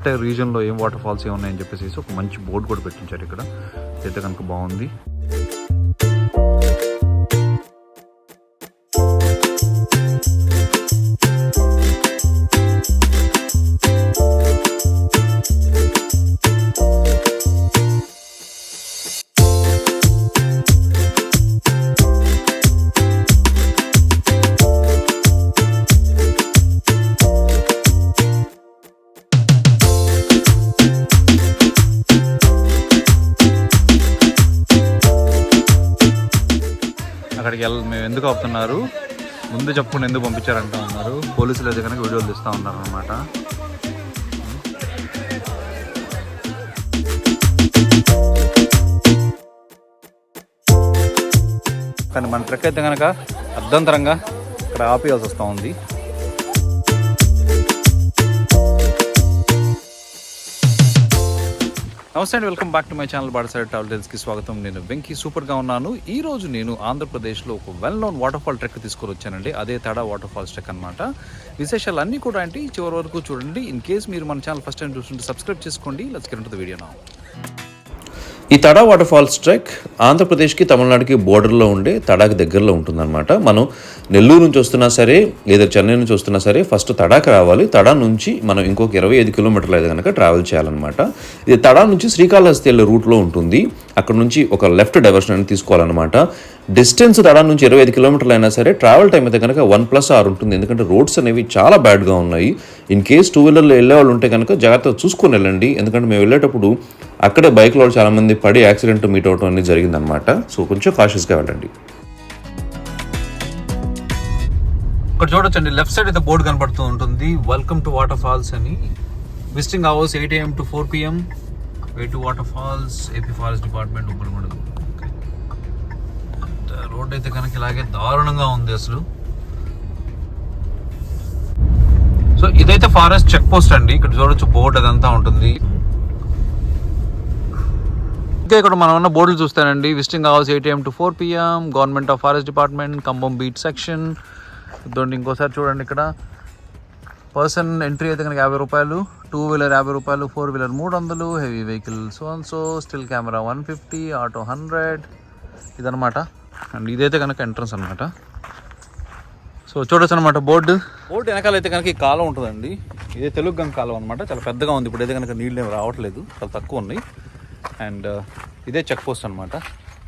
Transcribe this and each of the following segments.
అంటే రీజన్లో ఏం water falls ఏమున్నాయని చెప్పేసి ఒక మంచి బోర్డు కూడా పెట్టించారు ఇక్కడ. అయితే కనుక బాగుంది. అక్కడికి వెళ్ళ మేము ఎందుకు ఆపుతున్నారు? ముందు చెప్పుకుని ఎందుకు పంపించారంటా ఉన్నారు పోలీసులు అయితే కనుక వీడియోలు తీస్తూ ఉన్నారు అనమాట కానీ మన ట్రెక్ అయితే కనుక అర్ధంతరంగా ఇక్కడ ఆపేయాల్సి వస్తూ ఉంది. నమస్తే అండి welcome back to my channel బాడసైడ్ ట్రావెల్స్కి స్వాగతం. నేను వెంకీ సూపర్గా ఉన్నాను. ఈ రోజు నేను ఆంధ్రప్రదేశ్లో ఒక well known water fall trek తీసుకొని వచ్చానండి. అదే తడా వాటర్ ఫాల్స్ ట్రెక్ అనమాట విశేషాలు అన్నీ కూడా అంటే చివరి వరకు చూడండి. ఇన్ కేస్ మీరు మన ఛానల్ ఫస్ట్ టైం చూస్తుంటే సబ్స్క్రైబ్ చేసుకోండి. లెట్స్ గెట్ ద వీడియో నా ఈ తడా వాటర్ ఫాల్స్ ట్రెక్ ఆంధ్రప్రదేశ్కి తమిళనాడుకి బోర్డర్లో ఉండే తడాకి దగ్గరలో ఉంటుందన్నమాట. మనం నెల్లూరు నుంచి వస్తున్నా సరే లేదా చెన్నై నుంచి వస్తున్నా సరే ఫస్ట్ తడాకి రావాలి. తడా నుంచి మనం ఇంకొక ఇరవై ఐదు కిలోమీటర్లు అయితే కనుక ట్రావెల్ చేయాలన్నమాట. ఇది తడా నుంచి శ్రీకాళహస్తి వెళ్ళే రూట్లో ఉంటుంది. అక్కడ నుంచి ఒక లెఫ్ట్ డైవర్షన్ అనేది తీసుకోవాలన్నమాట. డిస్టెన్స్ తడా నుంచి ఇరవై ఐదు కిలోమీటర్లు అయినా సరే ట్రావెల్ టైం అయితే కనుక వన్ ప్లస్ ఆర్ ఉంటుంది. ఎందుకంటే రోడ్స్ అనేవి చాలా బ్యాడ్గా ఉన్నాయి. ఇన్ కేస్ టూ వీలర్లో వెళ్ళే వాళ్ళు ఉంటే కనుక జాగ్రత్తగా చూసుకొని వెళ్ళండి. ఎందుకంటే మేము వెళ్ళేటప్పుడు అక్కడే బైక్లో చాలా మంది పడి యాక్సిడెంట్ మీట్ అవడం అనేది జరిగిందనమాట సో కొంచెం కాషియస్గా వెళ్ళండి. ఇక్కడ చూడొచ్చండి. లెఫ్ట్ సైడ్ అయితే బోర్డు కనబడుతూ ఉంటుంది. వెల్కమ్ టు వాటర్ ఫాల్స్ అని visiting hours eight AM to four PM way to water falls AP forest department Uppalamadugu road అయితే కనుక ఇలాగే దారుణంగా ఉంది అసలు. సో ఇదైతే ఫారెస్ట్ చెక్ పోస్ట్ అండి. ఇక్కడ చూడొచ్చు బోర్డు అదంతా ఉంటుంది. ఇంకా ఇక్కడ మనం ఉన్న బోర్డులు చూస్తానండి. Visiting hours ATM to four PM government of forest department Kambam beat section ఇదండి ఇంకోసారి చూడండి ఇక్కడ. పర్సన్ ఎంట్రీ అయితే కనుక యాభై రూపాయలు టూ వీలర్ యాభై రూపాయలు ఫోర్ వీలర్ మూడు వందలు heavy vehicle so and so still camera one fifty auto hundred ఇదనమాట అండ్ ఇదైతే కనుక ఎంట్రన్స్ అనమాట సో చూడొచ్చు అనమాట బోర్డు. బోర్డు వెనకాల అయితే కనుక ఈ కాలం ఉంటుందండి. ఇదే తెలుగు గంగ కాలం అనమాట చాలా పెద్దగా ఉంది. ఇప్పుడు అయితే కనుక నీళ్ళు ఏమి రావట్లేదు. చాలా తక్కువ ఉన్నాయి. అండ్ uh, ఇదే చెక్ పోస్ట్ అనమాట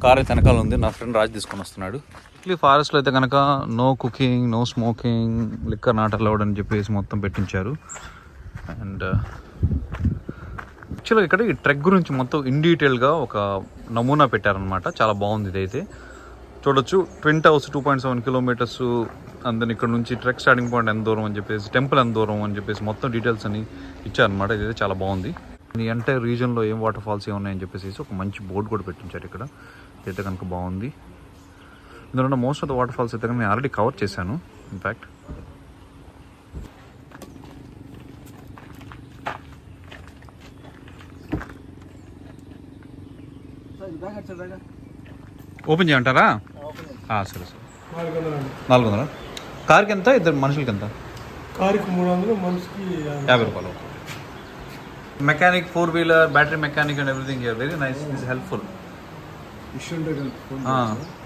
కార్ అయితే వెనకాల ఉంది. నా ఫ్రెండ్ రాజ్ తీసుకొని వస్తున్నాడు. ఇట్లీ ఫారెస్ట్లో అయితే కనుక no cooking no smoking liquor not allowed అని చెప్పేసి మొత్తం పెట్టించారు. అండ్ uh, యాక్చువల్గా ఇక్కడ ఈ ట్రెక్ గురించి మొత్తం ఇన్ డీటెయిల్గా ఒక నమూనా పెట్టారనమాట చాలా బాగుంది ఇదైతే. చూడొచ్చు. Twin towers two point seven kilometres అందరిని ఇక్కడ నుంచి ట్రెక్ స్టార్టింగ్ పాయింట్ ఎంత దూరం అని చెప్పేసి టెంపుల్ ఎంత దూరం అని చెప్పేసి మొత్తం డీటెయిల్స్ అని ఇచ్చారనమాట ఇదైతే చాలా బాగుంది. ఈ ఎంటైర్ రీజన్లో ఏం వాటర్ ఫాల్స్ ఏమున్నాయని చెప్పేసి ఒక మంచి బోర్డు కూడా పెట్టించారు ఇక్కడ. ఇదైతే కనుక బాగుంది. ఇందులో most of the water falls అయితే కనుక నేను ఆల్రెడీ కవర్ చేశాను. ఇన్ఫ్యాక్ట్ ఓపెన్ చేయమంటారా? సరే సరే. నాలుగు వందల? కార్కి ఎంత? ఇద్దరు మనుషులకి ఎంత? కారుకి మూడు వందలు మనిషికి యాభై రూపాయలు. Mechanic four wheeler battery mechanic and everything very nice is helpful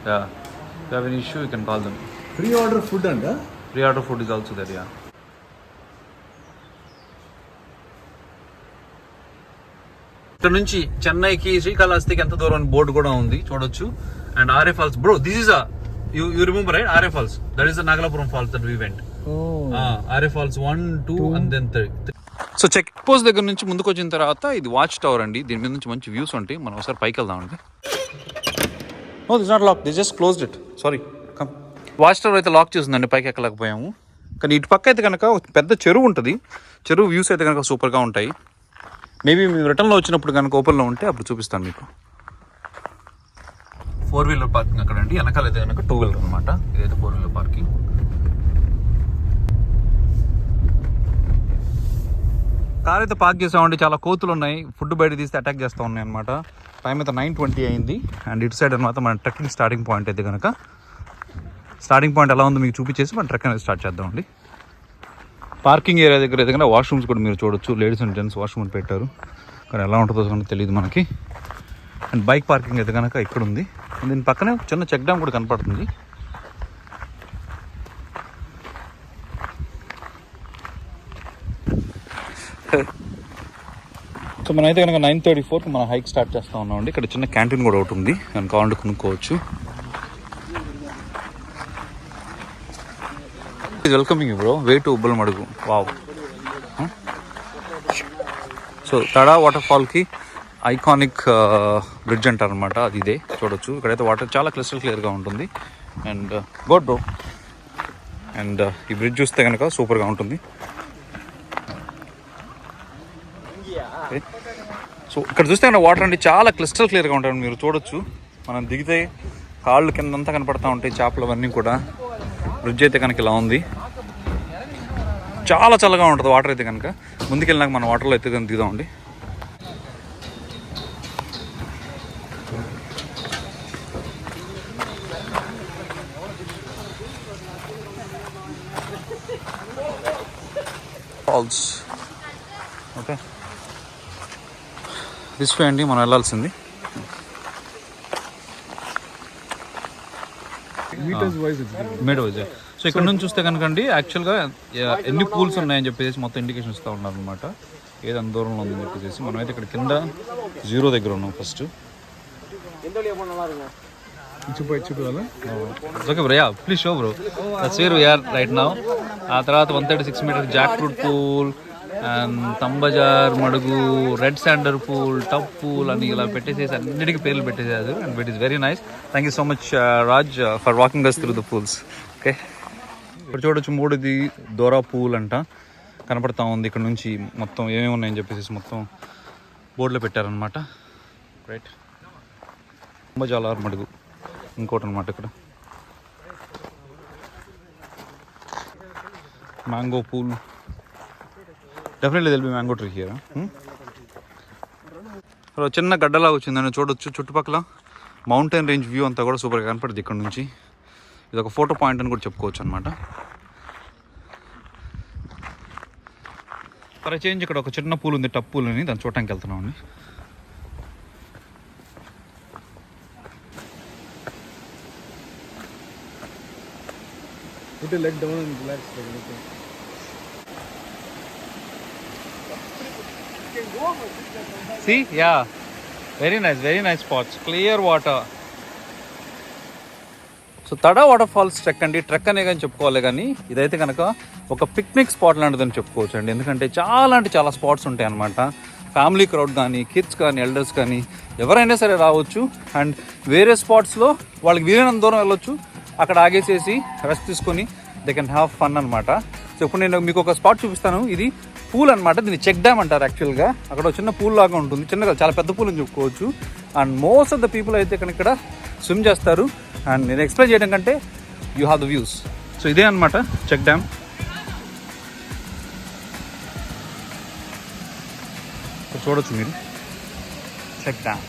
ya issue you can call them pre order food అంట? Pre order food is also there ya ఇక్కడ నుంచి చెన్నైకి శ్రీకాళహస్తికి ఎంత దూరం బోర్డు కూడా ఉంది చూడొచ్చు. And RA falls bro this is you you remember right RA falls that is the Nagalapuram falls that we went RA falls one two and then three so check post దగ్గర నుంచి ముందుకు వచ్చిన తర్వాత ఇది watch tower అండి. దీని మీద నుంచి మంచి వ్యూస్ ఉంటాయి. మనం ఒకసారి పైకి వెళ్దామండి no this not lock this just closed it sorry come watch tower అయితే లాక్ చేసిందండి. పైకి ఎక్కలేకపోయాము. కానీ ఇటు పక్క అయితే కనుక పెద్ద చెరువు ఉంటుంది. చెరువు వ్యూస్ అయితే కనుక సూపర్గా ఉంటాయి. మేబీ మేము రిటర్న్లో వచ్చినప్పుడు కనుక ఓపెన్లో ఉంటే అప్పుడు చూపిస్తాను మీకు. ఫోర్ వీలర్ పార్కింగ్ అక్కడ అండి వెనకాల అయితే కనుక టూ వీలర్ అనమాట ఇదైతే ఫోర్ వీలర్ పార్కింగ్ కార్ అయితే పార్క్ చేసామండి చాలా కోతులు ఉన్నాయి ఫుడ్ బయట తీస్తే అటాక్ చేస్తూ ఉన్నాయి అనమాట టైం అయితే నైన్ ట్వంటీ అయింది. అండ్ ఇటు సైడ్ అనమాట మన ట్రెక్కింగ్ స్టార్టింగ్ పాయింట్ అయితే కనుక స్టార్టింగ్ పాయింట్ ఎలా ఉందో మీకు చూపించేసి మన ట్రెక్ అనేది స్టార్ట్ చేద్దామండి పార్కింగ్ ఏరియా దగ్గర ఎదుగున వాష్రూమ్స్ కూడా మీరు చూడొచ్చు. లేడీస్ అండ్ జెంట్స్ వాష్రూమ్ పెట్టారు. కానీ ఎలా ఉంటుందో కనుక తెలియదు మనకి. అండ్ బైక్ పార్కింగ్ అయితే కనుక ఇక్కడ ఉంది దీని పక్కనే చిన్న చెక్ డ్యామ్ కూడా కనపడుతుంది. సో మనమైతే కనుక నైన్ థర్టీ ఫోర్కి మన హైక్ స్టార్ట్ చేస్తూ ఉన్నామండి. ఇక్కడ చిన్న క్యాంటీన్ కూడా ఒకటి ఉంది. మనం కావాలంటే కొనుక్కోవచ్చు. Welcoming bro way to Ubbalamadugu wow so Tada water ఫాల్కి iconic bridge అంటారనమాట అది ఇదే. చూడొచ్చు. ఇక్కడైతే వాటర్ చాలా క్లిస్టల్ క్లియర్గా ఉంటుంది. అండ్ గుడ్ బ్రో అండ్ ఈ బ్రిడ్జ్ చూస్తే కనుక సూపర్గా ఉంటుంది. సో ఇక్కడ చూస్తే వాటర్ అంటే చాలా క్లిస్టల్ క్లియర్గా ఉంటాయి మీరు చూడొచ్చు. మనం దిగితే కాళ్ళు కిందంతా కనపడతా ఉంటాయి చేపలు అవన్నీ కూడా. బ్రిడ్జ్ అయితే కనుక ఇలా ఉంది. చాలా చల్లగా ఉంటుంది వాటర్ అయితే కనుక. ముందుకెళ్ళినాక మన వాటర్లో అయితే కనుక దిగుదామండి ఫాల్స్ దిస్ వే అండి మనం వెళ్ళాల్సింది. మీటర్స్ సో ఇక్కడ నుంచి చూస్తే కనుక అండి యాక్చువల్గా ఎన్ని పూల్స్ ఉన్నాయని చెప్పేసి మొత్తం ఇండికేషన్ ఇస్తూ ఉన్నారు అనమాట ఏది అంత దూరంలో ఉందని చెప్పేసి మనమైతే ఇక్కడ కింద జీరో దగ్గర ఉన్నాం first okay bro ya please show bro that's where we're right now ఆ తర్వాత one thirty six metre jackfruit pool తంబజార్ మడుగు రెడ్ శాండర్ పూల్ టప్ పూల్ అని ఇలా పెట్టేసేసి అన్నిటికీ పేర్లు పెట్టేసారు and it is very nice thank you so much Raj for walking us through the pools okay ఇక్కడ చూడొచ్చు మూడుది దోరా పూల్ అంట. కనపడతా ఉంది ఇక్కడ నుంచి మొత్తం ఏమేమి ఉన్నాయని చెప్పేసి మొత్తం బోర్డులో పెట్టారనమాట రైట్ తంబజాలార్ మడుగు ఇంకోటి అనమాట ఇక్కడ. మ్యాంగో పూల్ డెఫినెట్లీ తెలిపి మ్యాంగో ట్రీ హియర్ చిన్న గడ్డలా వచ్చిందని చూడొచ్చు. చుట్టుపక్కల మౌంటైన్ రేంజ్ వ్యూ అంతా కూడా సూపర్గా కనపడుతుంది ఇక్కడ నుంచి. ఇది ఒక ఫోటో పాయింట్ అని కూడా చెప్పుకోవచ్చు అనమాట ఫర్ చేంజ్ ఇక్కడ ఒక చిన్న పూల్ ఉంది. టప్ పూల్ అని దాన్ని చూడటానికి వెళ్తున్నాం అండి. Put your leg down and relax. See, yeah. Ya very nice very nice spots clear water so Tada water falls trek అండి. ట్రెక్ అనే కానీ చెప్పుకోవాలి కానీ ఇదైతే కనుక ఒక పిక్నిక్ స్పాట్ లాంటిదని చెప్పుకోవచ్చు అండి. ఎందుకంటే చాలా అంటే చాలా స్పాట్స్ ఉంటాయి అనమాట ఫ్యామిలీ క్రౌడ్ కానీ కిడ్స్ కానీ ఎల్డర్స్ కానీ ఎవరైనా సరే రావచ్చు. అండ్ వేరే స్పాట్స్లో వాళ్ళకి వీలైనంత దూరం వెళ్ళొచ్చు. అక్కడ ఆగేసేసి రెస్ట్ తీసుకొని దే కెన్ హ్యావ్ ఫన్ అనమాట సో ఇప్పుడు నేను మీకు ఒక స్పాట్ చూపిస్తాను. ఇది పూల్ అనమాట దీన్ని చెక్ డ్యామ్ అంటారు యాక్చువల్గా అక్కడ చిన్న పూల్ లాగా ఉంటుంది. చిన్నగా చాలా పెద్ద పూల్ అని చెప్పుకోవచ్చు. And most of the people అయితే ఇక్కడ ఇక్కడ స్విమ్ చేస్తారు. అండ్ నేను ఎక్స్ప్లెయిన్ చేయడం కంటే you have the views so ఇదే అనమాట చెక్ డ్యామ్. చూడొచ్చు మీరు. Check dam.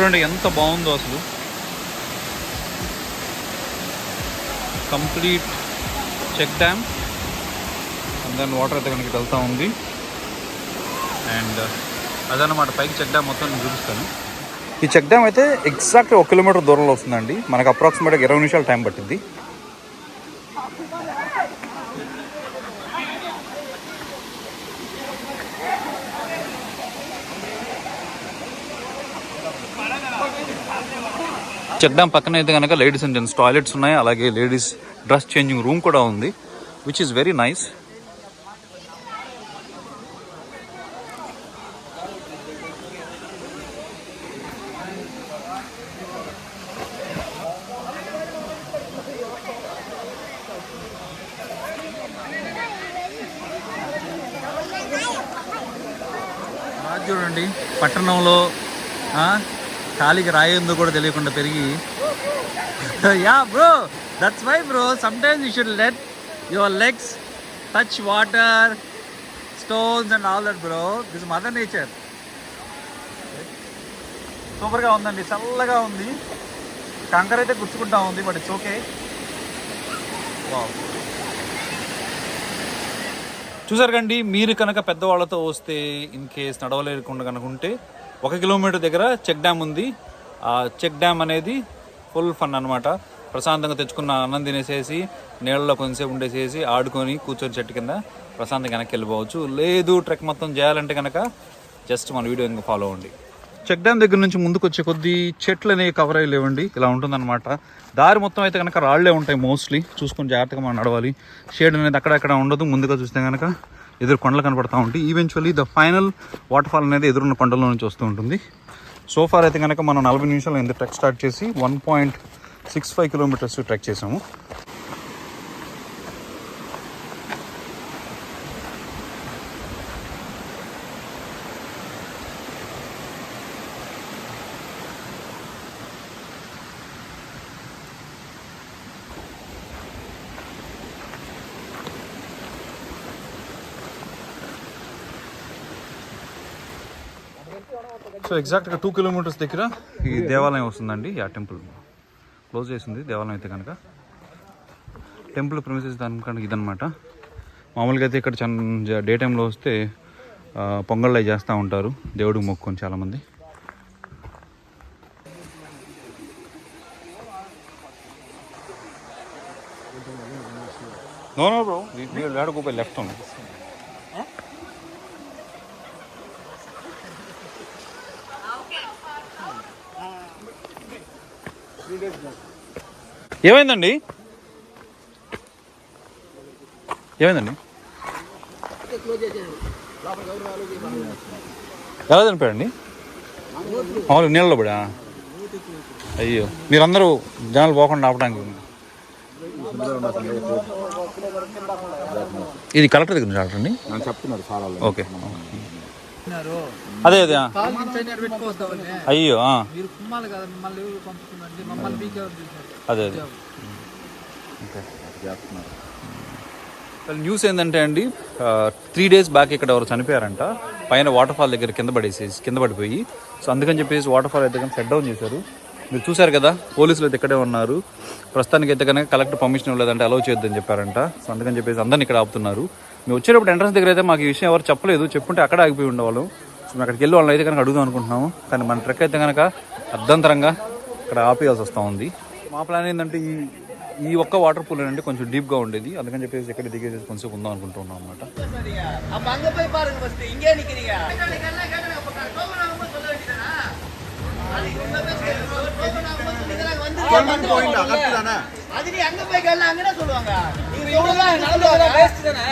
చూడండి ఎంత బాగుందో అసలు. కంప్లీట్ చెక్ డ్యామ్ అండ్ దాని వాటర్ అయితే కనుక వెళ్తూ ఉంది. అండ్ uh, అదనమాట పైకి చెక్ డ్యామ్ మొత్తం నేను చూపిస్తాను. ఈ చెక్ డ్యామ్ అయితే ఎగ్జాక్ట్ ఒక కిలోమీటర్ దూరంలో వస్తుందండి. మనకు అప్రాక్సిమేట్గా ఇరవై నిమిషాలు టైం పట్టింది చెక్డామ్ పక్కన అయితే కనుక లేడీస్ అండ్ జెంట్స్ టాయిలెట్స్ ఉన్నాయి. అలాగే లేడీస్ డ్రెస్ చేంజింగ్ రూమ్ కూడా ఉంది విచ్ ఈస్ వెరీ నైస్ చూడండి పట్టణంలో కాలికి కాలికి రాయిందో కూడా తెలియకుండా పెరిగి. Ya bro that's why bro some times you should let your legs touch water stones and all that bro this mother nature సూపర్గా ఉందండి చల్లగా ఉంది. కంకర అయితే గుచ్చుకుంటా ఉంది బట్ ఇట్స్ ఓకే వావ్ చూసారు కండి మీరు కనుక పెద్దవాళ్ళతో వస్తే ఇన్ కేస్ నడవలేకుండా కనుక ఉంటే ఒక కిలోమీటర్ దగ్గర చెక్ డ్యామ్ ఉంది. ఆ చెక్ డ్యామ్ అనేది ఫుల్ ఫన్ అనమాట ప్రశాంతంగా తెచ్చుకున్న అన్నం తినేసేసి నీళ్ళలో కొంచెంసేపు ఉండేసేసి ఆడుకొని కూర్చొని చెట్టు కింద ప్రశాంతంగా వెనక్కి వెళ్ళిపోవచ్చు. లేదు ట్రెక్ మొత్తం చేయాలంటే కనుక జస్ట్ మన వీడియో ఇంకా ఫాలో అవ్వండి. చెక్ డ్యామ్ దగ్గర నుంచి ముందుకు వచ్చే కొద్దీ చెట్లు అనేవి కవర్ అయ్యలేవండి ఇలా ఉంటుందన్నమాట. దారి మొత్తం అయితే కనుక రాళ్ళే ఉంటాయి మోస్ట్లీ చూసుకొని జాగ్రత్తగా మనం నడవాలి. షేడ్ అనేది అక్కడక్కడ ఉండదు. ముందుగా చూస్తే కనుక ఎదురు కొండలు కనపడతా ఉంటాయి eventually the final water fall అనేది ఎదురున్న కొండల నుంచి వస్తూ ఉంటుంది. సో ఫార్ అయితే కనుక మనం నలభై నిమిషాలు ఎంత ట్రెక్ స్టార్ట్ చేసి one point six five kilometres trek చేసాము. సో ఎగ్జాక్ట్గా టూ కిలోమీటర్స్ దగ్గర ఈ దేవాలయం వస్తుందండి ఆ టెంపుల్ క్లోజ్ చేసింది దేవాలయం అయితే కనుక టెంపుల్ ప్రమిసెస్ దాని ఇదనమాట మామూలుగా అయితే ఇక్కడ చన్ డే టైంలో వస్తే ఆ, పొంగళ్ళు చేస్తూ ఉంటారు దేవుడికి మొక్కుకొని చాలామంది నో నో బ్రో వేడ గోపే లెఫ్ట్ ఉంది ఏమైందండి? ఏమైందండి? ఎలా చనిపోయాడండి? మామూలు నీళ్ళలో పడా? అయ్యో మీరందరూ జనాలు పోకుండా ఆపడానికి. ఇది కలెక్టర్ దగ్గర నుంచి అండి చెప్తున్నారు చాలా ఓకే. అదే అదే. అయ్యో అదే అదే. న్యూస్ ఏంటంటే అండి త్రీ డేస్ బ్యాక్ ఇక్కడ ఎవరు చనిపోయారంట. పైన వాటర్ ఫాల్ దగ్గర కింద పడేసేసి కింద పడిపోయి. సో అందుకని చెప్పేసి వాటర్ ఫాల్ అయితే కనుక షట్ డౌన్ చేశారు. మీరు చూశారు కదా పోలీసులు అయితే ఇక్కడే ఉన్నారు. ప్రస్తుతానికి అయితే కనుక కలెక్టర్ పర్మిషన్ ఇవ్వలేదంటే అలౌ చేయొద్దని చెప్పారంట. సో అందుకని చెప్పేసి అందరిని ఇక్కడ ఆపుతున్నారు. మేము వచ్చేటప్పుడు ఎంట్రన్స్ దగ్గర అయితే మాకు ఈ విషయం ఎవరు చెప్పలేదు. చెప్పుంటే అక్కడ ఆగిపోయి ఉండేవాళ్ళం. సో మేము అక్కడికి వెళ్ళి వాళ్ళని అయితే కనుక అడుగుదాం అనుకుంటున్నాము. కానీ మన ట్రెక్ అయితే కనుక అర్ధంతరంగా ఇక్కడ ఆపేయాల్సి వస్తూ ఉంది. మా ప్లాన్ ఏంటంటే ఈ ఈ ఒక్క వాటర్ పూల్ అంటే కొంచెం డీప్గా ఉండేది అందుకని చెప్పేసి ఇక్కడ దిగేసి కొంచెం ఉందాం అనుకుంటున్నాం అనమాట அப்ப அங்க போய் பாருங்க ஃபர்ஸ்ட் இங்கே நிக்கிறீங்க அது நீ அங்க போய் கேளு அங்கதான் சொல்லுவாங்க நீங்க சொல்லுங்க நடந்து வேஸ்ட் தானே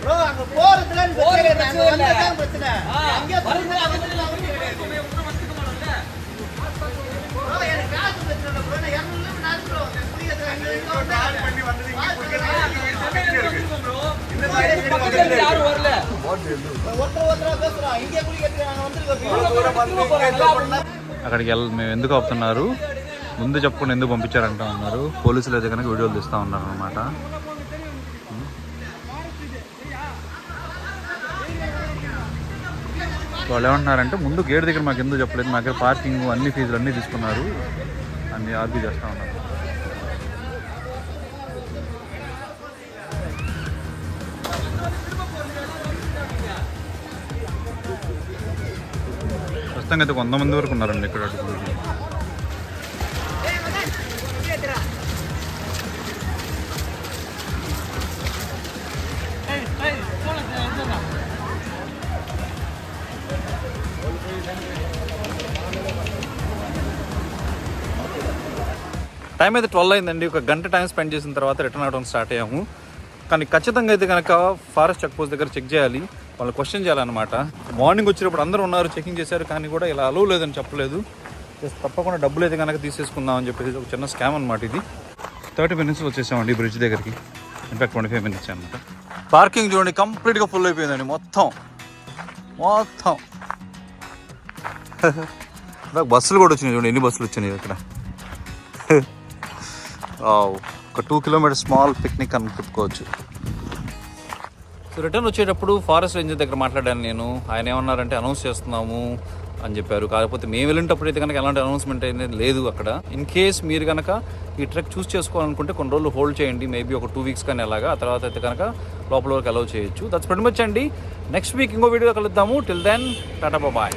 ப்ரோ அங்க போறதுல பிரச்சனை யாரும் வரல ஒருத்தர் ஒருத்தரா பேசுறோம் இங்கே குளிக்கிறதுக்கு நாங்க வந்திருக்கோம் అక్కడికి వెళ్ళ మేము ఎందుకు ఆపుతున్నారు ముందు చెప్పకుండా ఎందుకు పంపించారంటా ఉన్నారు పోలీసులు అయితే కనుక వీడియోలు తీస్తూ ఉన్నారు అనమాట వాళ్ళు ఏమంటున్నారంటే ముందు గేట్ దగ్గర మాకు ఎందుకు చెప్పలేదు? మా దగ్గర పార్కింగ్ అన్ని ఫీజులు అన్నీ తీసుకున్నారు. అన్ని ఆర్గ్యూ చేస్తూ ఉన్నారు. ప్రస్తుతంగా అయితే వంద మంది వరకు ఉన్నారండి ఇక్కడ అటుకులు. టైం అయితే ట్వెల్వ్ అయిందండి. ఒక గంట టైం స్పెండ్ చేసిన తర్వాత రిటర్న్ అవడం స్టార్ట్ అయ్యాము. కానీ ఖచ్చితంగా అయితే కనుక ఫారెస్ట్ చెక్ పోస్ట్ దగ్గర చెక్ చేయాలి. వాళ్ళు క్వశ్చన్ చేయాలన్నమాట. మార్నింగ్ వచ్చినప్పుడు అందరూ ఉన్నారు చెకింగ్ చేశారు కానీ కూడా ఇలా అలవ్ లేదని చెప్పలేదు. జస్ట్ తప్పకుండా డబ్బులు అయితే కనుక తీసేసుకుందాం అని చెప్పేసి ఒక చిన్న స్కామ్ అనమాట ఇది. థర్టీ మినిట్స్ వచ్చేసామండి బ్రిడ్జ్ దగ్గరికి. In fact twenty five minutes అనమాట పార్కింగ్ చూడండి కంప్లీట్గా ఫుల్ అయిపోయిందండి మొత్తం. మొత్తం. బస్సులు కూడా వచ్చినాయి చూడండి. ఎన్ని బస్సులు వచ్చినాయి ఇక్కడ? ఒక టూ కిలోమీటర్ స్మాల్ పిక్నిక్ అని చెప్పుకోవచ్చు. సో రిటర్న్ వచ్చేటప్పుడు ఫారెస్ట్ రేంజర్ దగ్గర మాట్లాడాను నేను. ఆయన ఏమన్నారంటే అనౌన్స్ చేస్తున్నాము అని చెప్పారు. కాకపోతే మేము వెళ్ళినప్పుడు అయితే కనుక ఎలాంటి అనౌన్స్మెంట్ అనేది లేదు అక్కడ. ఇన్ కేస్ మీరు కనుక ఈ ట్రెక్ చూస్ చేసుకోవాలనుకుంటే కొన్ని రోజులు హోల్డ్ చేయండి. మేబీ ఒక టూ వీక్స్ కానీ అలాగా. ఆ తర్వాత అయితే కనుక లోపల వరకు అలౌ చేయొచ్చు. దట్స్ pretty మచ్ అండి. నెక్స్ట్ వీక్ ఇంకో వీడియో కలుద్దాము. Till then tata bye